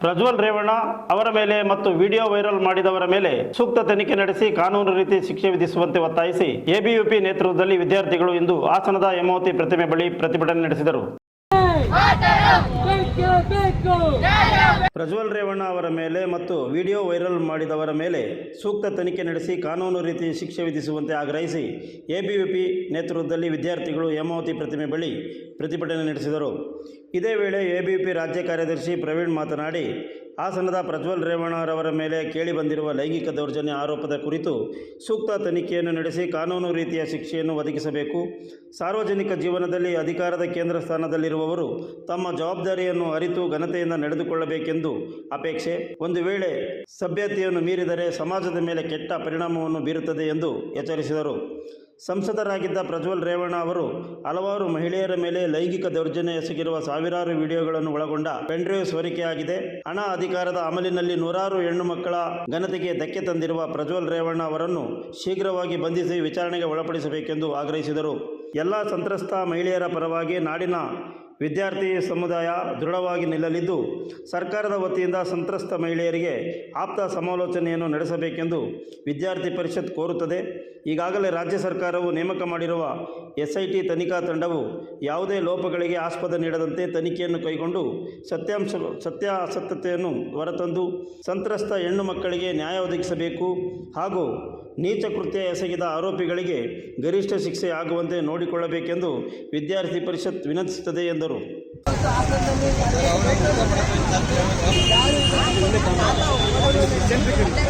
ಪ್ರಜ್ವಲ್ ರೇವಣ್ಣ ಅವರ ಮೇಲೆ ಮತ್ತು ವಿಡಿಯೋ ವೈರಲ್ ಮಾಡಿದವರ ಮೇಲೆ ಸೂಕ್ತ ತನಿಖೆ ನಡೆಸಿ ಕಾನೂನು ರೀತಿ ಶಿಕ್ಷೆ ವಿಧಿಸುವಂತೆ ಒತ್ತಾಯಿಸಿ ಎಬಿಯುಪಿ ನೇತೃತ್ವದಲ್ಲಿ ವಿದ್ಯಾರ್ಥಿಗಳು ಇಂದು ಹಾಸನದ ಹೇಮಾವತಿ ಪ್ರತಿಮೆ ಬಳಿ ಪ್ರತಿಭಟನೆ ನಡೆಸಿದರು. ಪ್ರಜ್ವಲ್ ರೇವಣ್ಣ ಅವರ ಮೇಲೆ ಮತ್ತು ವಿಡಿಯೋ ವೈರಲ್ ಮಾಡಿದವರ ಮೇಲೆ ಸೂಕ್ತ ತನಿಖೆ ನಡೆಸಿ ಕಾನೂನು ರೀತಿ ಶಿಕ್ಷೆ ವಿಧಿಸುವಂತೆ ಆಗ್ರಹಿಸಿ ಎಬಿವಿಪಿ ನೇತೃತ್ವದಲ್ಲಿ ವಿದ್ಯಾರ್ಥಿಗಳು ಹೇಮಾವತಿ ಪ್ರತಿಮೆ ಬಳಿ ಪ್ರತಿಭಟನೆ ನಡೆಸಿದರು. ಇದೇ ವೇಳೆ ಎಬಿವಿಪಿ ರಾಜ್ಯ ಕಾರ್ಯದರ್ಶಿ ಪ್ರವೀಣ್ ಮಾತನಾಡಿ ಹಾಸನದ ಪ್ರಜ್ವಲ್ ರೇವಣ್ಣರವರ ಮೇಲೆ ಕೇಳಿಬಂದಿರುವ ಲೈಂಗಿಕ ದೌರ್ಜನ್ಯ ಆರೋಪದ ಕುರಿತು ಸೂಕ್ತ ತನಿಖೆಯನ್ನು ನಡೆಸಿ ಕಾನೂನು ರೀತಿಯ ಶಿಕ್ಷೆಯನ್ನು ಒದಗಿಸಬೇಕು. ಸಾರ್ವಜನಿಕ ಜೀವನದಲ್ಲಿ ಅಧಿಕಾರದ ಕೇಂದ್ರ ಸ್ಥಾನದಲ್ಲಿರುವವರು ತಮ್ಮ ಜವಾಬ್ದಾರಿಯನ್ನು ಅರಿತು ಘನತೆಯಿಂದ ನಡೆದುಕೊಳ್ಳಬೇಕೆಂದು ಅಪೇಕ್ಷೆ. ಒಂದು ವೇಳೆ ಸಭ್ಯತೆಯನ್ನು ಮೀರಿದರೆ ಸಮಾಜದ ಮೇಲೆ ಕೆಟ್ಟ ಪರಿಣಾಮವನ್ನು ಬೀರುತ್ತದೆ ಎಂದು ಎಚ್ಚರಿಸಿದರು. ಸಂಸದರಾಗಿದ್ದ ಪ್ರಜ್ವಲ್ ರೇವಣ್ಣ ಅವರು ಹಲವಾರು ಮಹಿಳೆಯರ ಮೇಲೆ ಲೈಂಗಿಕ ದೌರ್ಜನ್ಯ ಎಸಗಿರುವ ಸಾವಿರಾರು ವಿಡಿಯೋಗಳನ್ನು ಒಳಗೊಂಡ ಪೆನ್ಡ್ರೈವ್ ಸೋರಿಕೆಯಾಗಿದೆ ಹಣ ಅಧಿಕಾರದ ಅಮಲಿನಲ್ಲಿ ನೂರಾರು ಹೆಣ್ಣು ಮಕ್ಕಳ ಘನತೆಗೆ ಧಕ್ಕೆ ತಂದಿರುವ ಪ್ರಜ್ವಲ್ ರೇವಣ್ಣ ಅವರನ್ನು ಶೀಘ್ರವಾಗಿ ಬಂಧಿಸಿ ವಿಚಾರಣೆಗೆ ಒಳಪಡಿಸಬೇಕೆಂದು ಆಗ್ರಹಿಸಿದರು. ಎಲ್ಲ ಸಂತ್ರಸ್ತ ಮಹಿಳೆಯರ ಪರವಾಗಿ ನಾಡಿನ ವಿದ್ಯಾರ್ಥಿ ಸಮುದಾಯ ದೃಢವಾಗಿ ನಿಲ್ಲಲಿದ್ದು, ಸರ್ಕಾರದ ವತಿಯಿಂದ ಸಂತ್ರಸ್ತ ಮಹಿಳೆಯರಿಗೆ ಆಪ್ತ ಸಮಾಲೋಚನೆಯನ್ನು ನಡೆಸಬೇಕೆಂದು ವಿದ್ಯಾರ್ಥಿ ಪರಿಷತ್ ಕೋರುತ್ತದೆ. ಈಗಾಗಲೇ ರಾಜ್ಯ ಸರ್ಕಾರವು ನೇಮಕ ಮಾಡಿರುವ ಎಸ್ಐಟಿ ತನಿಖಾ ತಂಡವು ಯಾವುದೇ ಲೋಪಗಳಿಗೆ ಆಸ್ಪದ ನೀಡದಂತೆ ತನಿಖೆಯನ್ನು ಕೈಗೊಂಡು ಸತ್ಯಾಂಶ, ಸತ್ಯಾಸತ್ಯತೆಯನ್ನು ಹೊರತಂದು ಸಂತ್ರಸ್ತ ಹೆಣ್ಣು ಮಕ್ಕಳಿಗೆ ನ್ಯಾಯ ಒದಗಿಸಬೇಕು ಹಾಗೂ ನೀಚ ಕೃತ್ಯ ಎಸಗಿದ ಆರೋಪಿಗಳಿಗೆ ಗರಿಷ್ಠ ಶಿಕ್ಷೆ ಆಗುವಂತೆ ನೋಡಿಕೊಳ್ಳಬೇಕೆಂದು ವಿದ್ಯಾರ್ಥಿ ಪರಿಷತ್ ವಿನಂತಿಸುತ್ತದೆ ಎಂದರು ಹೇಳಿದರು